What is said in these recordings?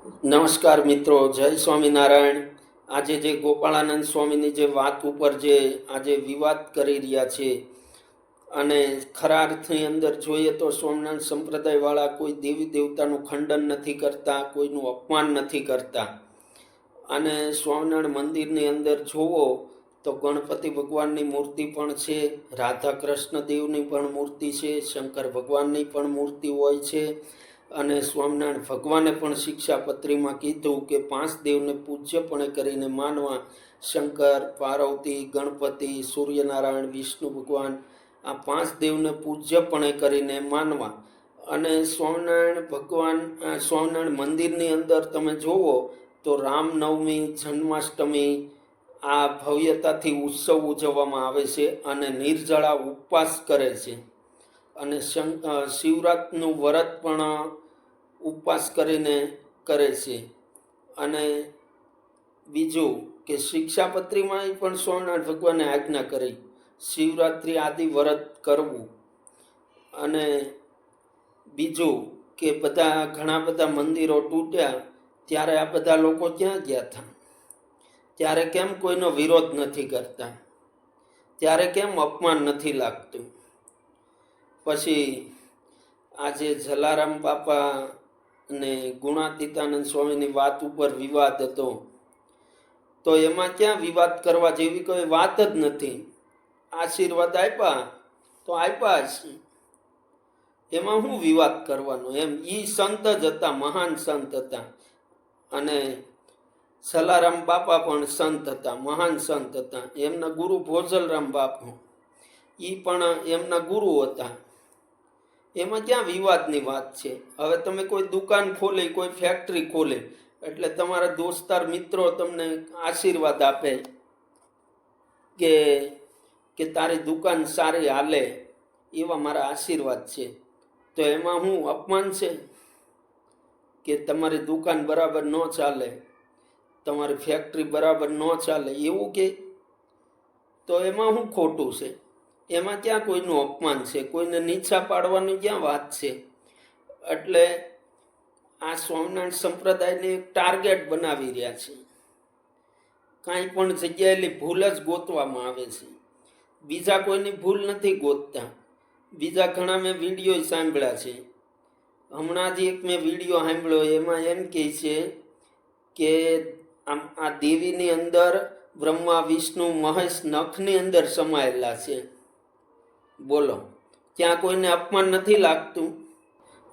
નમસ્કાર મિત્રો, જય સ્વામિનારાયણ. આજે જે ગોપાળાનંદ સ્વામીની જે વાત ઉપર જે આજે વિવાદ કરી રહ્યા છે અને ખરા અર્થની અંદર જોઈએ તો સ્વામિનારાયણ સંપ્રદાયવાળા કોઈ દેવી દેવતાનું ખંડન નથી કરતા, કોઈનું અપમાન નથી કરતા. અને સ્વામિનારાયણ મંદિરની અંદર જુઓ તો ગણપતિ ભગવાનની મૂર્તિ પણ છે રાધા કૃષ્ણ દેવની પણ મૂર્તિ છે, શંકર ભગવાનની પણ મૂર્તિ હોય છે. અને સ્વામિનારાયણ ભગવાને પણ શિક્ષાપત્રીમાં કીધું કે પાંચ દેવને પૂજ્યપણે કરીને માનવા શંકર, પાર્વતી, ગણપતિ, સૂર્યનારાયણ, વિષ્ણુ ભગવાન, આ પાંચ દેવને પૂજ્યપણે કરીને માનવા. અને સ્વામિનારાયણ ભગવાન સ્વામિનારાયણ મંદિરની અંદર તમે જુઓ તો રામનવમી, જન્માષ્ટમી આ ભવ્યતાથી ઉત્સવ ઉજવવામાં આવે છે અને નિર્જળા ઉપવાસ કરે છે. અને શિવરાતનું વ્રત પણ ઉપવાસ કરીને કરે છે. અને બીજું કે શિક્ષાપત્રીમાં પણ સ્વામિનારાયણ ભગવાને આજ્ઞા કરી, શિવરાત્રિ આદિ વ્રત કરવું. અને બીજું કે બધા ઘણા બધા મંદિરો તૂટ્યા, ત્યારે આ બધા લોકો ક્યાં ગયા હતા? ત્યારે કેમ કોઈનો વિરોધ નથી કરતા? ત્યારે કેમ અપમાન નથી લાગતું? પછી આજે જલારામ બાપા અને ગુણાતીતાનંદ સ્વામીની વાત ઉપર વિવાદ હતો. તો એમાં ક્યાં વિવાદ કરવા જેવી કોઈ વાત જ નથી. આશીર્વાદ આપ્યા તો આપ્યા જ. એમાં શું વિવાદ કરવાનો? એમ એ સંત જ હતા, મહાન સંત હતા. અને સલારામ બાપા પણ સંત હતા, મહાન સંત હતા. એમના ગુરુ ભોજલરામ બાપુ. એ પણ એમના ગુરુ હતા. એમાં ક્યાં વિવાદની વાત છે? હવે તમે કોઈ દુકાન ખોલે, કોઈ ફેક્ટરી ખોલે, એટલે તમારા દોસ્તાર, મિત્રો તમને આશીર્વાદ આપે કે કે તારી દુકાન સારી હાલે, એવા મારા આશીર્વાદ છે. તો એમાં હું અપમાન છે? કે તમારી દુકાન બરાબર ન ચાલે, તમારી ફેક્ટરી બરાબર ન ચાલે, એવું કે? તો એમાં હું ખોટું છે? એમાં ક્યાં કોઈનું અપમાન છે? કોઈને નીચા પાડવાની ક્યાં વાત છે? એટલે આ સ્વામિનારાયણ સંપ્રદાયને એક ટાર્ગેટ બનાવી રહ્યા છે. કાંઈ પણ જગ્યાએલી ભૂલ જ ગોતવામાં આવે છે. બીજા કોઈની ભૂલ નથી ગોતતા. બીજા ઘણા મેં વીડિયો સાંભળ્યા છે. હમણાં જ એક મેં વીડિયો સાંભળ્યો, એમાં એમ કહે છે કે આમ આ દેવીની અંદર બ્રહ્મા, વિષ્ણુ, મહેશ નખની અંદર સમાયેલા છે. બોલો, ત્યાં કોઈને અપમાન નથી લાગતું?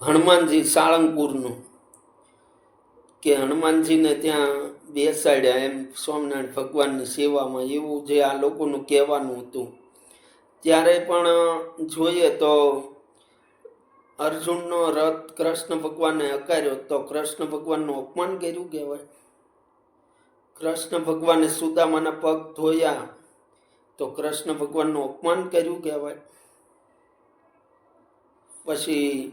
હનુમાનજી સાળંગપુરનું. કે હનુમાનજીને ત્યાં બેસાડ્યા એમ સ્વામિનારાયણ ભગવાનની સેવામાં, એવું જે આ લોકોનું કહેવાનું હતું. ત્યારે પણ જોઈએ તો અર્જુનનો રથ કૃષ્ણ ભગવાને હકાર્યો તો કૃષ્ણ ભગવાનનું અપમાન કર્યું કહેવાય. કૃષ્ણ ભગવાને સુદામાના પગ ધોયા તો કૃષ્ણ ભગવાનનું અપમાન કર્યું કહેવાય. પછી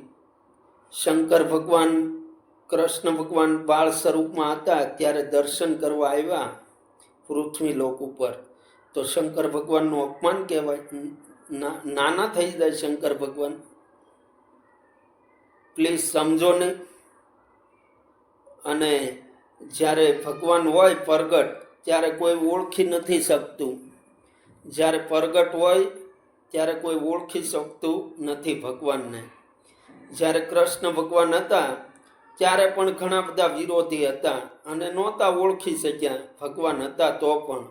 શંકર ભગવાન, કૃષ્ણ ભગવાન બાળ સ્વરૂપમાં હતા, ત્યારે દર્શન કરવા આવ્યા પૃથ્વી લોક ઉપર. તો શંકર ભગવાનનું અપમાન કહેવાય. નાના થઈ જાય શંકર ભગવાન. પ્લીઝ સમજો ને. અને જ્યારે ભગવાન હોય પ્રગટ, ત્યારે કોઈ ઓળખી નથી શકતું. જ્યારે પ્રગટ હોય ત્યારે કોઈ ઓળખી શકતું નથી ભગવાનને. જ્યારે કૃષ્ણ ભગવાન હતા, ત્યારે પણ ઘણા બધા વિરોધી હતા અને નહોતા ઓળખી શક્યા ભગવાન હતા તો પણ.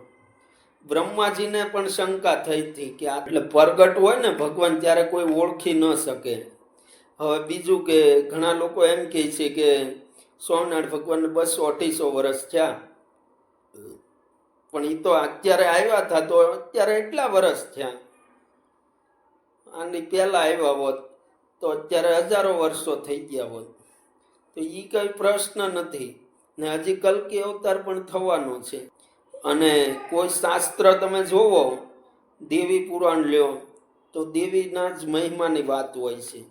બ્રહ્માજીને પણ શંકા થઈ હતી કે એટલે પ્રગટ હોય ને ભગવાન ત્યારે કોઈ ઓળખી ન શકે. હવે બીજું કે ઘણા લોકો એમ કહે છે કે સ્વામિનારાયણ ભગવાનને બસો અઢીસો વર્ષ થયા. પણ એ તો અત્યારે આવ્યા હતા તો અત્યારે એટલા વર્ષ થયા. આની પહેલાં આવ્યા હોત તો અત્યારે હજારો વર્ષો થઈ ગયા હોત. તો એ કંઈ પ્રશ્ન નથી. ને હજી કલકી અવતાર પણ થવાનો છે. અને કોઈ શાસ્ત્ર તમે જોવો, દેવી પુરાણ લ્યો, તો દેવીના જ મહિમાની વાત હોય છે.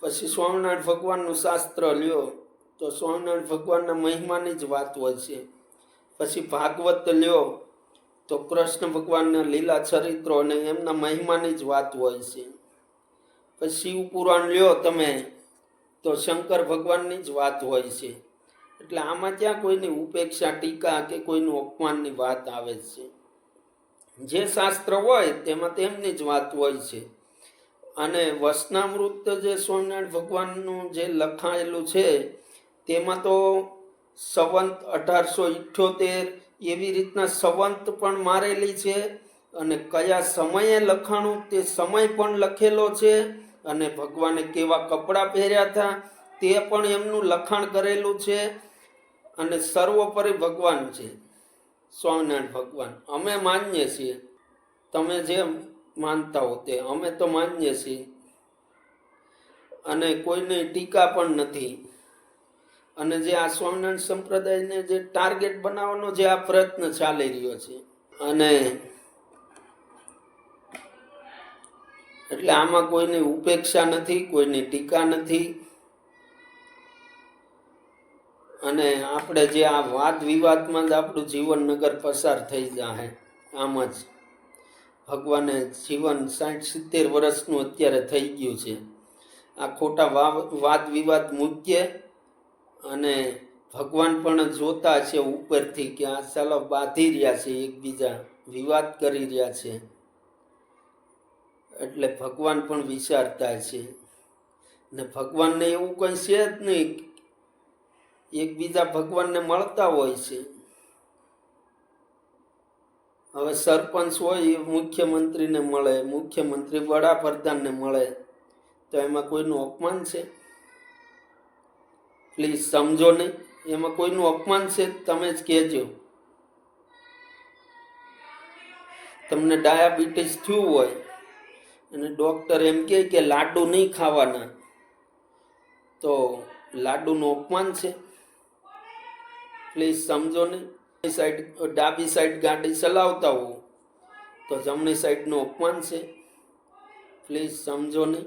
પછી સ્વામિનારાયણ ભગવાનનું શાસ્ત્ર લ્યો, તો સ્વામિનારાયણ ભગવાનના મહિમાની જ વાત હોય છે. પછી ભાગવત લ્યો તો કૃષ્ણ ભગવાનના લીલા ચરિત્રો અને એમના મહિમાની જ વાત હોય છે. પછી શિવ પુરાણ લ્યો તમે, તો શંકર ભગવાનની જ વાત હોય છે. એટલે આમાં ત્યાં કોઈની ઉપેક્ષા, ટીકા કે કોઈનું અપમાનની વાત આવે છે? જે શાસ્ત્ર હોય તેમાં તેમની જ વાત હોય છે. અને વસનામૃત જે સ્વામિનારાયણ ભગવાનનું જે લખાયેલું છે, તેમાં તો સંવંત અઢારસો ઇઠ્યોતેર એવી રીતના સંવંત પણ મારેલી છે અને કયા સમયે લખાણું તે સમય પણ લખેલો છે અને ભગવાને કેવા કપડાં પહેર્યા હતા તે પણ એમનું લખાણ કરેલું છે અને સર્વોપરી ભગવાન છે. સ્વામિનારાયણ ભગવાન, અમે માનીએ છીએ. તમે જે માનતા હો તે અમે તો માનીએ છીએ. અને કોઈની ટીકા પણ નથી. અને જે આ સ્વામિનારાયણ સંપ્રદાયને જે ટાર્ગેટ બનાવવાનો જે આ પ્રયત્ન ચાલી રહ્યો છે, અને એટલે આમાં કોઈની ઉપેક્ષા નથી, કોઈની ટીકા નથી. અને આપણે જે આ વાદ વિવાદમાં જ આપણું જીવન નગર પસાર થઈ જાય આમ જ ભગવાને જીવન સાઠ સિત્તેર વર્ષનું અત્યારે થઈ ગયું છે. આ ખોટા વાદ વિવાદ મૂકીએ અને ભગવાન પણ જોતા છે ઉપરથી કે આ ચાલો બાંધી રહ્યા છે, એકબીજા વિવાદ કરી રહ્યા છે. એટલે ભગવાન પણ વિચારતા છે. ને ભગવાનને એવું કંઈ છે જ નહીં એકબીજા ભગવાનને મળતા હોય છે. હવે સરપંચ હોય એ મુખ્યમંત્રીને મળે, મુખ્યમંત્રી વડાપ્રધાનને મળે, તો એમાં કોઈનું અપમાન છે? પ્લીઝ સમજો નહીં. એમાં કોઈનું અપમાન છે તમે જ કહેજો. તમને ડાયાબિટીસ થયું હોય, અને ડૉક્ટર એમ કહે કે લાડુ નહીં ખાવાના, તો લાડુનું અપમાન છે. પ્લીઝ સમજો ને સાઈડ, ડાબી સાઈડ ગાડી ચલાવતા હો તો જમણી સાઈડનું અપમાન છે. પ્લીઝ સમજો ને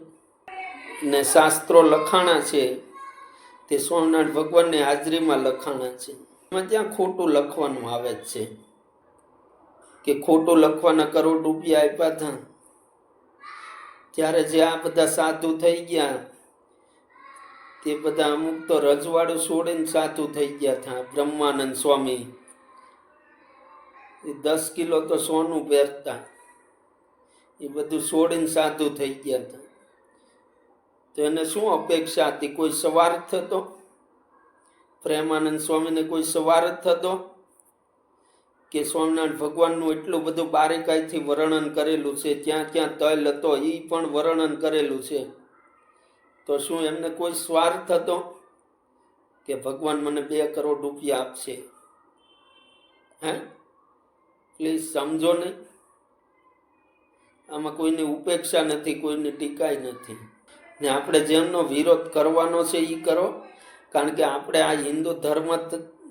ને શાસ્ત્રો લખાણા છે તે સ્વામિનારાયણ ભગવાનની હાજરીમાં લખાણા છે. એમાં ત્યાં ખોટું લખવાનું આવે જ છે. કે ખોટું લખવાના કરોડ રૂપિયા આપ્યા હતા. ત્યારે જે આ બધા સાધુ થઈ ગયા, તે બધા અમુક તો રજવાડું છોડીને સાધુ થઈ ગયા હતા. બ્રહ્માનંદ સ્વામી, એ દસ કિલો તો સોનું પહેરતા, એ બધું છોડીને સાધુ થઈ ગયા હતા. તો એને શું અપેક્ષા હતી? કોઈ સ્વાર્થ થતો? પ્રેમાનંદ સ્વામીને કોઈ સ્વાર્થ થતો? કે સ્વામિનારાયણ ભગવાનનું એટલું બધું બારીકાઈથી વર્ણન કરેલું છે, ત્યાં ક્યાં તલ હતો એ પણ વર્ણન કરેલું છે. તો શું એમને કોઈ સ્વાર્થ હતો કે ભગવાન મને બે કરોડ રૂપિયા આપશે? હે? પ્લીઝ સમજો ને આમાં કોઈની ઉપેક્ષા નથી, કોઈની ટીકાઈ નથી. ને આપણે જેમનો વિરોધ કરવાનો છે એ કરો. કારણ કે આપણે આ હિન્દુ ધર્મ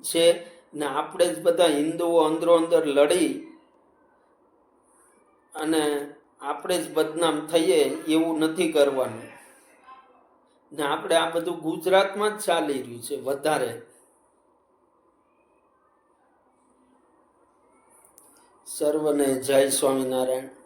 છે ને આપણે જ બધા હિન્દુઓ અંદરો અંદર લડી અને આપણે જ બદનામ થઈએ એવું નથી કરવાનું. ને આપણે આ બધું ગુજરાતમાં જ ચાલી રહ્યું છે વધારે. સર્વને જય સ્વામિનારાયણ.